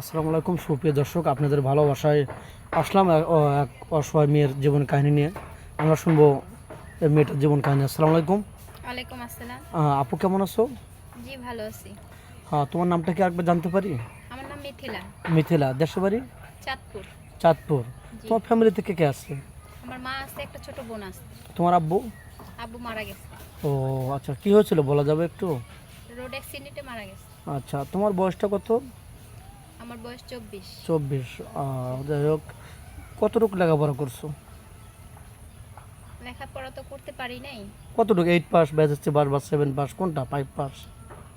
আসসালামু আলাইকুম সুপ্রিয় দর্শক আপনাদের ভালোবাসায় আসলাম এক অসহায় মেয়ের জীবন কাহিনী নিয়ে। আমরা শুনব মেয়েটার জীবন কাহিনী। আসসালামু আলাইকুম। ওয়ালাইকুম আসসালাম। আপু কেমন আছো? জি ভালো আছি। হ্যাঁ তোমার নামটা কি একবার জানতে পারি? আমার নাম মিথিলা। মিথিলা দেশের বাড়ি? চাঁদপুর। চাঁদপুর। তোমার ফ্যামিলি থেকে কে আসছে? আমার মা আছে একটা ছোট বোন আছে। তোমার আব্বু? আব্বু মারা গেছে। ও আচ্ছা কি হয়েছিল বলা যাবে একটু? রোড অ্যাক্সিডেন্টে মারা গেছে। আচ্ছা তোমার বয়সটা কত? আমার বয়স চব্বিশ। চব্বিশ যাই হোক কতটুকু লেখাপড়া করছ? লেখাপড়া তো করতে পারি নাই। কতটুকু এইট পাস ব্যাচ হচ্ছে পাস বা সেভেন পাস কোনটা ফাইভ পাস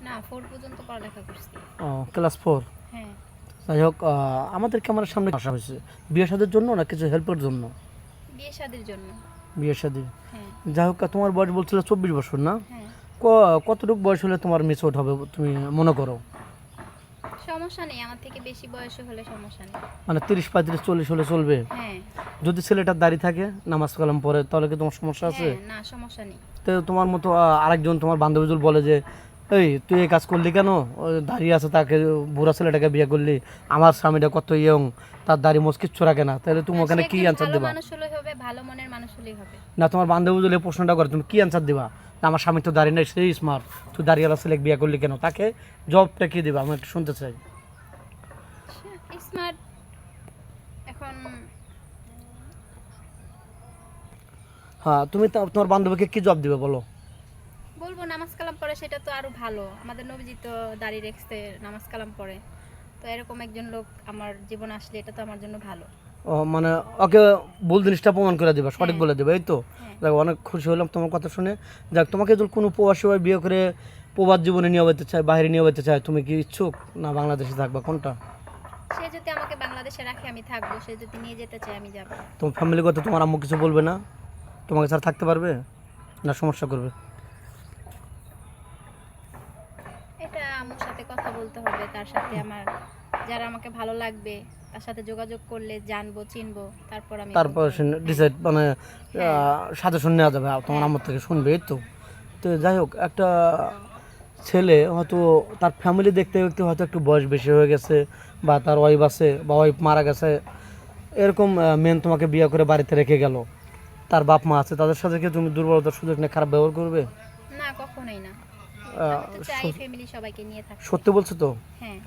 না ফোর পর্যন্ত পড়ালেখা করছি। ও ক্লাস ফোর হ্যাঁ। যাই হোক আমাদের ক্যামেরার সামনে আসা হয়েছে? বিয়ে শাদির জন্য না কিছু হেল্পের জন্য? বিয়ে শাদির জন্য। বিয়ে শাদি হ্যাঁ। যাই হোক তোমার বয়স বলছিল চব্বিশ বছর না? হ্যাঁ। কতটুকু বয়স হলে তোমার মিস আউট হবে তুমি মনে করো? সমস্যা নেই আমার থেকে বেশি বয়স হলে সমস্যা নেই। মানে তিরিশ পঁয়ত্রিশ চল্লিশ হলে চলবে? হ্যাঁ। যদি ছেলেটার দাঁড়িয়ে থাকে নামাজ কালাম পরে তাহলে কি তোমার সমস্যা আছে? হ্যাঁ না সমস্যা নেই। তো তোমার মতো আরেকজন তোমার বান্ধবীজুল বলে যে এই তুই এই কাজ করলি কেন? দাঁড়িয়ে আছে তাকে বুড়া ছেলেটাকে বিয়ে করলি। আমার স্বামীটা কত ইয়ং তার দাড়ি মোজ কিচ্ছু রাখে না। তাহলে তুমি ওখানে কি অ্যান্সার দেবা? না তোমার বান্ধবীজুল এই প্রশ্নটা করে তুমি কি অ্যান্সার দিবা? আমার স্বামী তো দাঁড়িয়ে নেই সেই স্মার্ট তুই দাঁড়িয়ে ছেলে বিয়ে করলি কেন? তাকে জবটা কি দিবা? আমি একটু শুনতে চাই। স্মার্ট এখন হ্যাঁ তুমি তোমার বান্ধবীকে কি জব দিবে বলো? বলব নামাজ কালাম পড়ে সেটা তো আরও ভালো। আমাদের নবীজি তো দাঁড়িয়ে রেখছে নামাজ কালাম পড়ে। তো এরকম একজন লোক আমার জীবন আসলে এটা তো আমার জন্য ভালো। ও মানে ওকে ভুল জিনিসটা প্রমাণ করে দিবা সঠিক হ্যাঁ। বলে দিবে এই তো? হ্যাঁ। যাক অনেক খুশি হলাম তোমার কথা শুনে। যাক তোমাকে যদি কোনো প্রবাসী ভাই বিয়ে করে প্রবাস জীবনে নিয়ে যেতে চায় বাইরে নিয়ে যেতে চায় তুমি কি ইচ্ছুক না বাংলাদেশে থাকবা? কোনটা? সে যদি আমাকে বাংলাদেশে রাখে আমি থাকব। সে যদি নিয়ে যেতে চায় আমি যাব। তোমার ফ্যামিলি কথা তোমার আম্মু কিছু বলবে না? তোমাকে স্যার থাকতে পারবে? না সমস্যা করবে? আমার সাথে কথা বলতে হবে তার সাথে আমার যারা আমাকে ভালো লাগবে তার সাথে যোগাযোগ করলে জানব চিনবো তারপর আমি তারপর ডিসাইড মানে সাজেশন নেওয়া যাবে তোমার আম্মুর থেকে শুনবে তো। তো যাই হোক একটা ছেলে হয়তো তার ফ্যামিলি দেখতে দেখতে হয়তো একটু বয়স বেশি হয়ে গেছে বা তার ওয়াইফ আছে বা ওয়াইফ মারা গেছে এরকম মেন তোমাকে বিয়ে করে বাড়িতে রেখে গেল। তার বাপ মা আছে তাদের সাথে কি তুমি দুর্বলতার সুযোগ নিয়ে খারাপ ব্যবহার করবে? না কখনোই না। ফ্যামিলি সবাইকে নিয়ে থাকতে সত্যি বলছো তো? হ্যাঁ।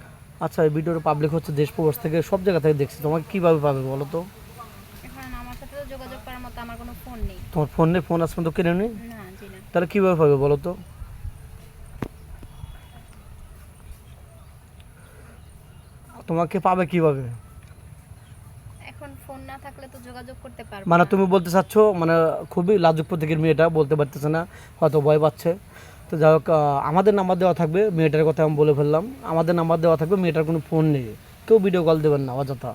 আচ্ছা এই ভিডিওর পাবলিক হচ্ছে দেশ প্রবাস থেকে সব জায়গা থেকে দেখছি। তোমাকে কীভাবে পাবে বলো তো? এখন আমার সাথে তো যোগাযোগ করার মতো আমার কোনো ফোন নেই। তোমার ফোন নেই? ফোন আসবে তো কিনে নেই? না জি না। তাহলে কীভাবে পাবে বলো তো? তোমাকে পাবে কীভাবে? এখন ফোন না থাকলে তো যোগাযোগ করতে পারব মানে তুমি বলতে চাচ্ছ মানে খুবই লাজুক প্রতীকের মেয়েটা বলতে পারতেছে না হয়তো ভয় পাচ্ছে। তো যাই হোক আমাদের নাম্বার দেওয়া থাকবে, মেয়েটার কথা আমি বলে ফেললাম। আমাদের নাম্বার দেওয়া থাকবে, মেয়েটার কোনো ফোন নেই। কেউ ভিডিও কল দেবেন না, অযথা।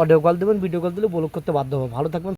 অডিও কল দেবেন ভিডিও কল দিলে ব্লক করতে বাধ্য হবে। ভালো থাকবেন।